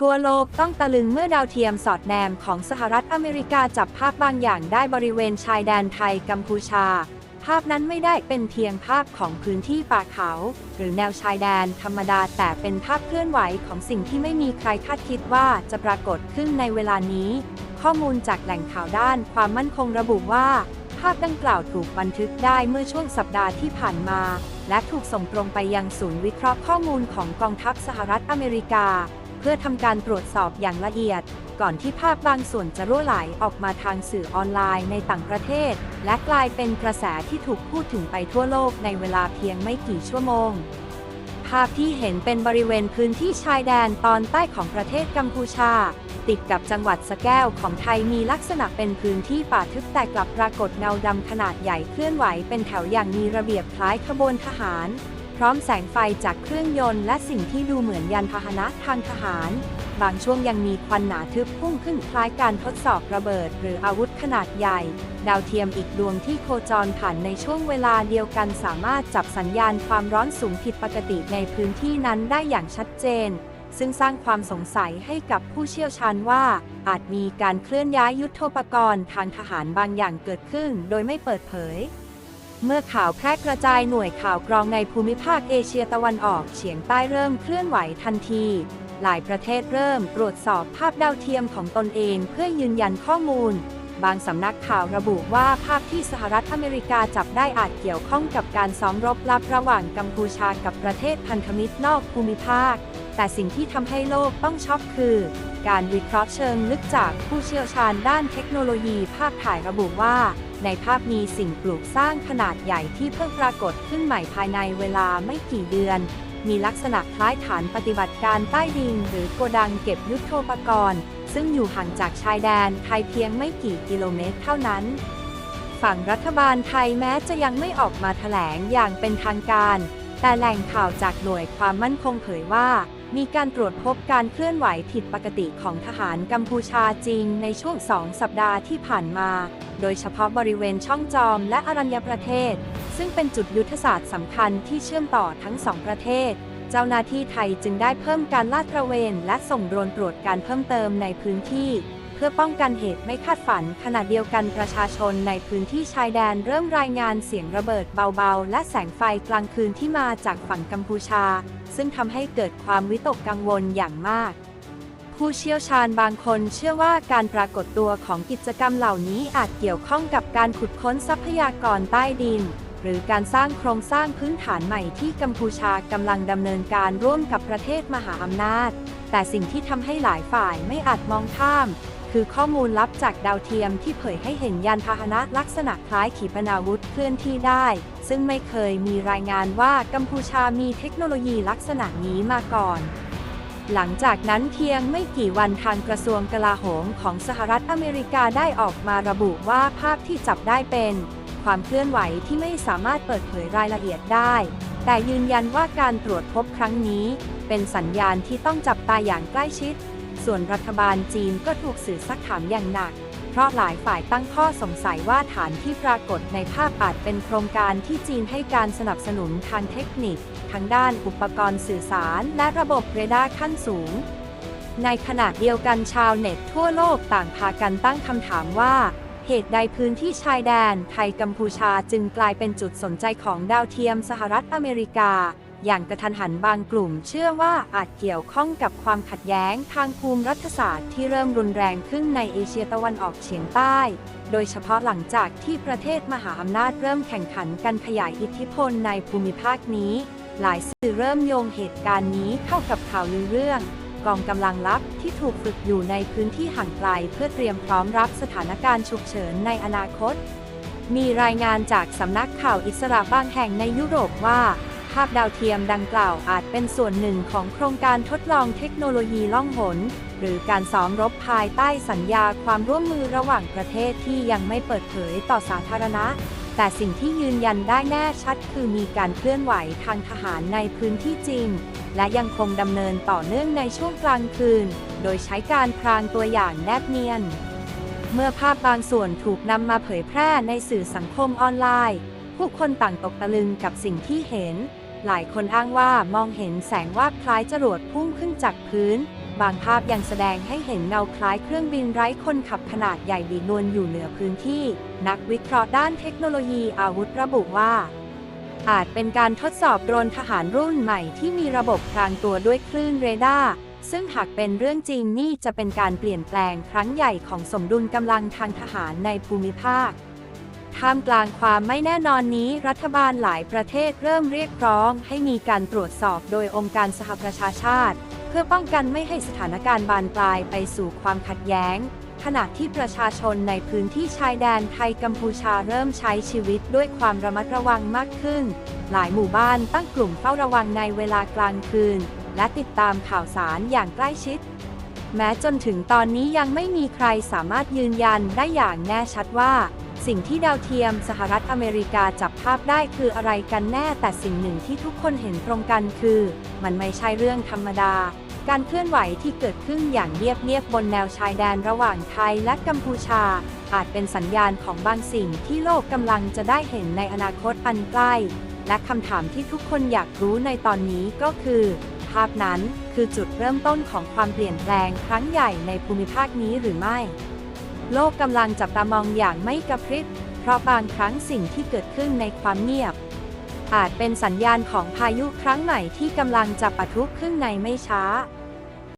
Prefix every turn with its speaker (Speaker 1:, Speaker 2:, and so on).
Speaker 1: ทั่วโลกต้องตะลึงเมื่อดาวเทียมสอดแนมของสหรัฐอเมริกาจับภาพบางอย่างได้บริเวณชายแดนไทยกัมพูชา ภาพนั้นไม่ได้เป็นเพียงภาพของพื้นที่ป่าเขา หรือแนวชายแดนธรรมดาแต่เป็นภาพเคลื่อนไหวของสิ่งที่ไม่มีใครคาดคิดว่าจะปรากฏขึ้นในเวลานี้ ข้อมูลจากแหล่งข่าวด้านความมั่นคงระบุว่าภาพดังกล่าวถูกบันทึกได้เมื่อช่วงสัปดาห์ที่ผ่านมา และถูกส่งตรงไปยังศูนย์วิเคราะห์ข้อมูลของกองทัพสหรัฐอเมริกา เพื่อทำการตรวจสอบอย่างละเอียด ก่อนที่ภาพบางส่วนจะรั่วไหลออกมาทางสื่อออนไลน์ในต่างประเทศ และกลายเป็นกระแสที่ถูกพูดถึงไปทั่วโลกในเวลาเพียงไม่กี่ชั่วโมง ภาพที่เห็นเป็นบริเวณพื้นที่ชายแดนตอนใต้ของประเทศกัมพูชา ติดกับจังหวัดสแก้วของไทยมีลักษณะเป็นพื้นที่ป่าทึบแต่กลับปรากฏเงาดำขนาดใหญ่เคลื่อนไหวเป็นแถวอย่างมีระเบียบคล้ายขบวนทหาร ร้อมแสงไฟจากเครื่องยนต์และสิ่งที่ดูเหมือนยานพาหนะทางทหาร บางช่วงยังมีควันหนาทึบพุ่งขึ้นคล้ายการทดสอบระเบิด หรืออาวุธขนาดใหญ่ ดาวเทียมอีกดวงที่โคจรผ่านในช่วงเวลาเดียวกันสามารถจับสัญญาณความร้อนสูงผิดปกติในพื้นที่นั้นได้อย่างชัดเจน ซึ่งสร้างความสงสัยให้กับผู้เชี่ยวชาญว่า อาจมีการเคลื่อนย้ายยุทโธปกรณ์ทางทหารบางอย่างเกิดขึ้น โดยไม่เปิดเผย เมื่อข่าวแพร่กระจายหน่วยข่าวกรองในภูมิภาคเอเชียตะวันออกเฉียงใต้เริ่มเคลื่อนไหวทันที หลายประเทศเริ่มตรวจสอบภาพดาวเทียมของตนเองเพื่อยืนยันข้อมูล บางสำนักข่าวระบุว่าภาพที่สหรัฐอเมริกาจับได้อาจเกี่ยวข้องกับการซ้อมรบลับระหว่างกัมพูชากับประเทศพันธมิตรนอกภูมิภาค แต่สิ่งที่ทำให้โลกต้องช็อกคือ การวิเคราะห์เชิงลึกจากผู้เชี่ยวชาญด้านเทคโนโลยีภาพถ่ายระบุว่า ในภาพมีสิ่งปลูกสร้างขนาดใหญ่ที่เพิ่งปรากฏขึ้นใหม่ภายในเวลาไม่กี่เดือน มีลักษณะคล้ายฐานปฏิบัติการใต้ดินหรือโกดังเก็บยุทโธปกรณ์ ซึ่งอยู่ห่างจากชายแดนไทยเพียงไม่กี่กิโลเมตรเท่านั้น ฝั่งรัฐบาลไทยแม้จะยังไม่ออกมาแถลงอย่างเป็นทางการ แต่แหล่งข่าวจากหน่วยความมั่นคงเผยว่า มีการตรวจพบการเคลื่อนไหวผิดปกติของทหารกัมพูชาจริงในช่วงสองสัปดาห์ที่ผ่านมา โดยเฉพาะบริเวณช่องจอมและอรัญญประเทศ ซึ่งเป็นจุดยุทธศาสตร์สำคัญที่เชื่อมต่อทั้งสองประเทศ เจ้าหน้าที่ไทยจึงได้เพิ่มการลาดตระเวนและส่งโดรนตรวจการเพิ่มเติมในพื้นที่ เพื่อป้องกันเหตุไม่คาดฝันขณะเดียวกันประชาชนในพื้นที่ชายแดนเริ่มรายงานเสียงระเบิดเบาๆ และแสงไฟกลางคืนที่มาจากฝั่งกัมพูชา ซึ่งทำให้เกิดความวิตกกังวลอย่างมาก ผู้เชี่ยวชาญบางคนเชื่อว่าการปรากฏตัวของกิจกรรมเหล่านี้อาจเกี่ยวข้องกับการขุดค้นทรัพยากรใต้ดิน หรือการสร้างโครงสร้างพื้นฐานใหม่ที่กัมพูชากำลังดำเนินการร่วมกับประเทศมหาอำนาจ แต่สิ่งที่ทำให้หลายฝ่ายไม่อาจมองข้าม คือข้อมูลลับจากดาวเทียมที่เผยให้เห็นยานพาหนะลักษณะคล้ายขีปนาวุธเคลื่อนที่ได้ ซึ่งไม่เคยมีรายงานว่ากัมพูชามีเทคโนโลยีลักษณะนี้มาก่อน หลังจากนั้นเพียงไม่กี่วันทางกระทรวงกลาโหมของสหรัฐอเมริกาได้ออกมาระบุว่าภาพที่จับได้เป็น ความเคลื่อนไหวที่ไม่สามารถเปิดเผยรายละเอียดได้ แต่ยืนยันว่าการตรวจพบครั้งนี้ เป็นสัญญาณที่ต้องจับตาอย่างใกล้ชิด ส่วนรัฐบาลจีนก็ถูกสื่อซักถามอย่างหนัก เพราะหลายฝ่ายตั้งข้อสงสัยว่าฐานที่ปรากฏในภาพอาจเป็นโครงการที่จีนให้การสนับสนุนทางเทคนิค ทั้งด้านอุปกรณ์สื่อสาร และระบบเรดาร์ขั้นสูง ในขณะเดียวกันชาวเน็ตทั่วโลกต่างพากันตั้งคำถามว่าเหตุใดพื้นที่ชายแดนไทยกัมพูชาจึงกลายเป็นจุดสนใจของดาวเทียมสหรัฐอเมริกา อย่างกระทันหันบางกลุ่มเชื่อว่าอาจเกี่ยวข้องกับความขัดแย้งทางภูมิรัฐศาสตร์ที่เริ่มรุนแรงขึ้นในเอเชียตะวันออกเฉียงใต้ โดยเฉพาะหลังจากที่ประเทศมหาอำนาจเริ่มแข่งขันกันขยายอิทธิพลในภูมิภาคนี้ หลายสื่อเริ่มโยงเหตุการณ์นี้เข้ากับข่าวลือเรื่องกองกำลังลับที่ถูกฝึกอยู่ในพื้นที่ห่างไกลเพื่อเตรียมพร้อมรับสถานการณ์ฉุกเฉินในอนาคต มีรายงานจากสำนักข่าวอิสระบางแห่งในยุโรปว่า ภาพดาวเทียมดังกล่าวอาจเป็นส่วนหนึ่งของโครงการทดลองเทคโนโลยีล่องหน หรือการซ้อมรบภายใต้สัญญาความร่วมมือระหว่างประเทศที่ยังไม่เปิดเผยต่อสาธารณะ แต่สิ่งที่ยืนยันได้แน่ชัดคือมีการเคลื่อนไหวทางทหารในพื้นที่จริง และยังคงดำเนินต่อเนื่องในช่วงกลางคืน โดยใช้การพรางตัวอย่างแนบเนียน เมื่อภาพบางส่วนถูกนำมาเผยแพร่ในสื่อสังคมออนไลน์ผู้คนต่างตกตะลึงกับสิ่งที่เห็น หลายคนอ้างว่ามองเห็นแสงวาบคล้ายจรวดพุ่งขึ้นจากพื้น บางภาพยังแสดงให้เห็นเงาคล้ายเครื่องบินไร้คนขับขนาดใหญ่ดีนวลอยู่เหนือพื้นที่ นักวิเคราะห์ด้านเทคโนโลยีอาวุธระบุว่าอาจเป็นการทดสอบโดรนทหารรุ่นใหม่ที่มีระบบพรางตัวด้วยคลื่นเรดาร์ ซึ่งหากเป็นเรื่องจริงนี่จะเป็นการเปลี่ยนแปลงครั้งใหญ่ของสมดุลกำลังทางทหารในภูมิภาค ท่ามกลางความไม่แน่นอนนี้รัฐบาลหลายประเทศเริ่มเรียกร้อง ให้มีการตรวจสอบโดยองค์การสหประชาชาติ เพื่อป้องกันไม่ให้สถานการณ์บานปลายไปสู่ความขัดแย้ง ขณะที่ประชาชนในพื้นที่ชายแดนไทยกัมพูชาเริ่มใช้ชีวิตด้วยความระมัดระวังมากขึ้น หลายหมู่บ้านตั้งกลุ่มเฝ้าระวังในเวลากลางคืน และติดตามข่าวสารอย่างใกล้ชิดแม้จนถึงตอนนี้ยังไม่มีใครสามารถยืนยันได้อย่างแน่ชัดว่า สิ่งที่ดาวเทียมสหรัฐอเมริกาจับภาพได้คืออะไรกันแน่แต่สิ่งหนึ่งที่ทุกคนเห็นตรงกันคือ มันไม่ใช่เรื่องธรรมดา การเคลื่อนไหวที่เกิดขึ้นอย่างเรียบๆบนแนวชายแดนระหว่างไทยและกัมพูชา อาจเป็นสัญญาณของบางสิ่งที่โลกกำลังจะได้เห็นในอนาคตอันใกล้ และคำถามที่ทุกคนอยากรู้ในตอนนี้ก็คือ ภาพนั้นคือจุดเริ่มต้นของความเปลี่ยนแปลงครั้งใหญ่ในภูมิภาคนี้หรือไม่ โลกกำลังจับตามองอย่างไม่กระพริบ เพราะบางครั้งสิ่งที่เกิดขึ้นในความเงียบ อาจเป็นสัญญาณของพายุครั้งใหม่ที่กำลังจะปะทุขึ้นในไม่ช้า